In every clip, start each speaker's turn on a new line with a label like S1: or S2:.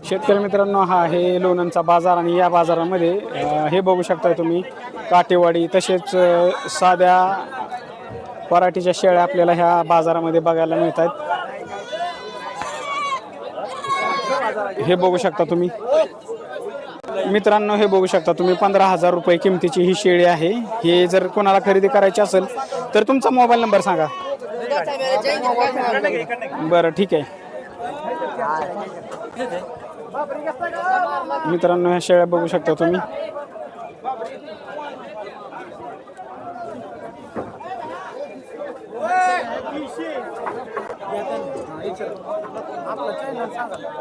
S1: शेतकरी मित्रांनो हा आहे लोणंदचा बाजार आणि या बाजारामध्ये हे बघू शकताय तुम्ही काटेवाडी तसेच साध्या पराठीच्या शेळ्या आपल्याला ह्या बाजारामध्ये बघायला मिळत आहेत हे बघू शकता तुम्ही. मित्रांनो हे बघू शकता तुम्ही पंधरा हजार रुपये किमतीची ही शेळी आहे. हे जर कोणाला खरेदी करायची असेल तर तुमचा मोबाईल नंबर सांगा. बरं ठीक आहे. मित्रांनो ह्या शेळ्या बघू शकता तुम्ही.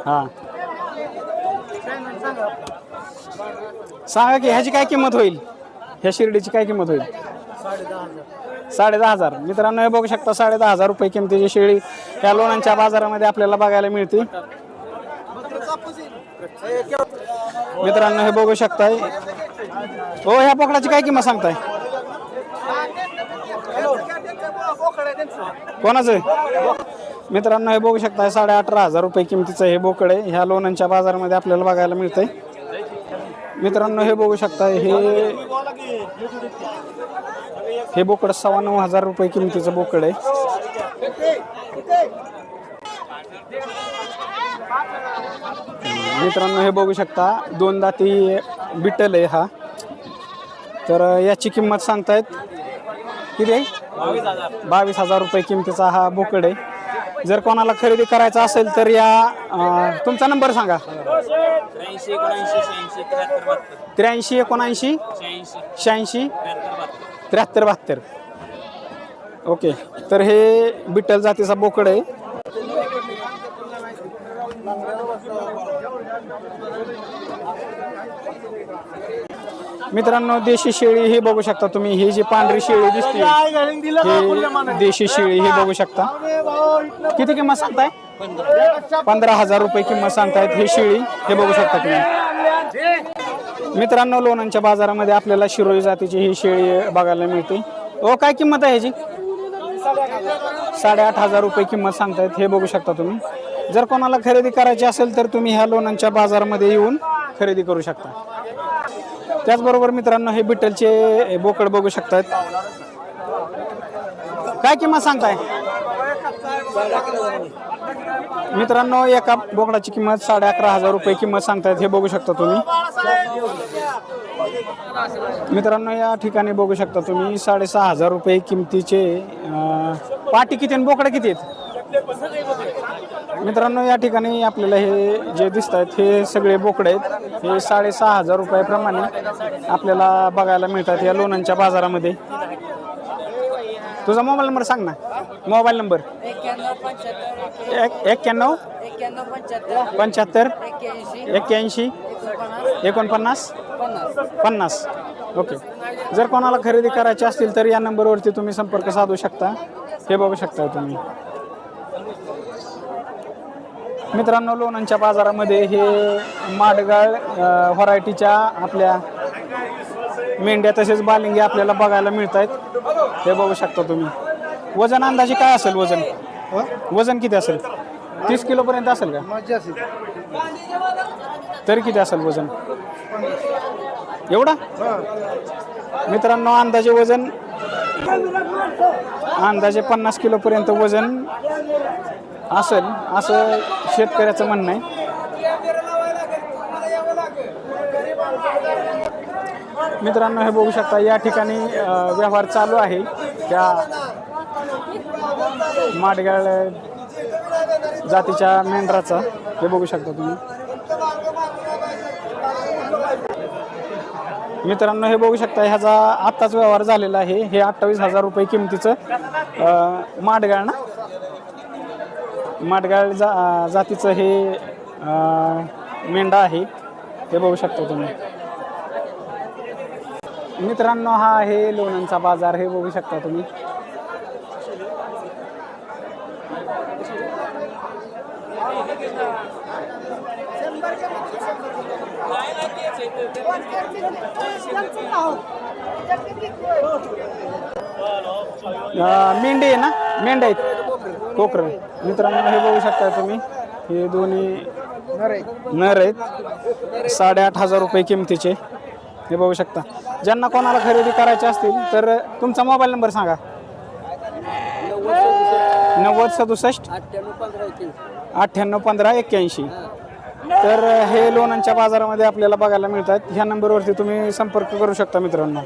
S1: हा. सांगा की ह्याची काय किंमत होईल? ह्या शिर्डीची काय किंमत होईल? साडे दहा हजार. मित्रांनो हे बघू शकता साडे दहा हजार रुपये किमतीची शेळी या लोणांच्या बाजारामध्ये आपल्याला बघायला मिळते. मित्रांनो हे बघू शकताय. हो ह्या बोकडाची काय किंमत सांगताय? कोणाचं? मित्रांनो हे बघू शकताय साडे अठरा हजार रुपये किमतीचं हे बोकड आहे. ह्या लोणंदच्या बाजारामध्ये आपल्याला बघायला मिळतंय. मित्रांनो हे बघू शकताय हे हे बोकड सव्वा नऊ हजार रुपये किमतीचं बोकड आहे. मित्रांनो हे बघू शकता दोन दाती बिटल आहे हा. तर याची किंमत सांगतायत किती आहे? बावीस हजार रुपये किमतीचा हा बोकड आहे. जर कोणाला खरेदी करायचा असेल तर या तुमचा नंबर सांगा.
S2: त्र्याऐंशी एकोणऐंशी शहाऐंशी त्र्याहत्तर बहात्तर. त्र्याहत्तर बहात्तर
S1: ओके. तर हे बिट्टल जातीचा बोकड आहे. मित्रांनो देशी शेळी ही बघू शकता तुम्ही. ही जी पांढरी शेळी दिसते देशी शेळी ही बघू शकता. किती किंमत सांगताय? पंधरा हजार रुपये किंमत सांगतायत ही शेळी. हे बघू शकता तुम्ही. मित्रांनो लोणांच्या बाजारामध्ये आपल्याला शिरोई जातीची ही शेळी बघायला मिळते. ओ काय किंमत आहे ह्याची? साडेआठ हजार रुपये किंमत सांगतायत. हे बघू शकता तुम्ही. जर कोणाला खरेदी करायची असेल तर तुम्ही ह्या लोणांच्या बाजारामध्ये येऊन खरेदी करू शकता. त्याचबरोबर मित्रांनो हे बिट्टलचे बोकड बघू शकतात. काय किंमत सांगताय? मित्रांनो एका बोकडाची किंमत साडे अकरा हजार रुपये किंमत सांगतायत हे बघू शकता तुम्ही. मित्रांनो या ठिकाणी बघू शकता तुम्ही साडेसहा हजार रुपये किमतीचे पाटी किती आणि बोकडं किती आहेत? मित्रांनो या ठिकाणी आपल्याला हे जे दिसत आहेत हे सगळे बोकडे आहेत. हे साडेसहा हजार रुपयाप्रमाणे आपल्याला बघायला मिळतात या लोणंदच्या बाजारामध्ये. तुझा मोबाईल नंबर सांग ना. Mobile number.
S3: एक्क्याण्णव पंच्याहत्तर
S1: एक एक्क्याण्णव
S3: पंच्याहत्तर एक्क्याऐंशी एकोणपन्नास पन्नास.
S1: ओके. जर कोणाला खरेदी करायची असतील तर या नंबरवरती तुम्ही संपर्क साधू शकता. हे बघू शकता तुम्ही. मित्रांनो लोणंदच्या बाजारामध्ये हे माडगाळ व्हरायटीच्या आपल्या मेंढ्या तसेच बालिंगे आपल्याला बघायला मिळत आहेत हे बघू शकता तुम्ही. वजन अंदाजे काय असेल वजन? वजन किती असेल? तीस किलोपर्यंत असेल का? तरी किती असेल वजन? एवढा? मित्रांनो अंदाजे वजन अंदाजे पन्नास किलोपर्यंत वजन असेल असं शेतकऱ्याचं म्हणणं आहे. मित्रांनो हे बघू शकता या ठिकाणी व्यवहार चालू आहे. त्या माडगाळ जातीच्या मेंढराचा हे बघू शकता तुम्ही. मित्रांनो हे बघू शकता ह्याचा आत्ताच व्यवहार झालेला आहे. हे अठ्ठावीस हजार रुपये किमतीचं माडगाळ ना? माटगाळ जा जातीचं हे मेंढा आहे. हे बघू शकता तुम्ही. मित्रांनो हा आहे लोणंदचा बाजार. हे बघू शकता तुम्ही. अं, मेंढी आहे ना? मेंढ्या आहेत. कोकर मित्रांनो हे बघू शकता तुम्ही. हे दोन्ही नर आहेत. साडेआठ हजार रुपये किमतीचे. हे बघू शकता. ज्यांना कोणाला खरेदी करायचे असतील तर तुमचा मोबाईल नंबर सांगा. नव्वद सदुसष्ट अठ्ठ्याण्णव पंधरा एक्क्याऐंशी. तर हे लोणांच्या बाजारामध्ये आपल्याला बघायला मिळतात. ह्या नंबरवरती तुम्ही संपर्क करू शकता मित्रांनो.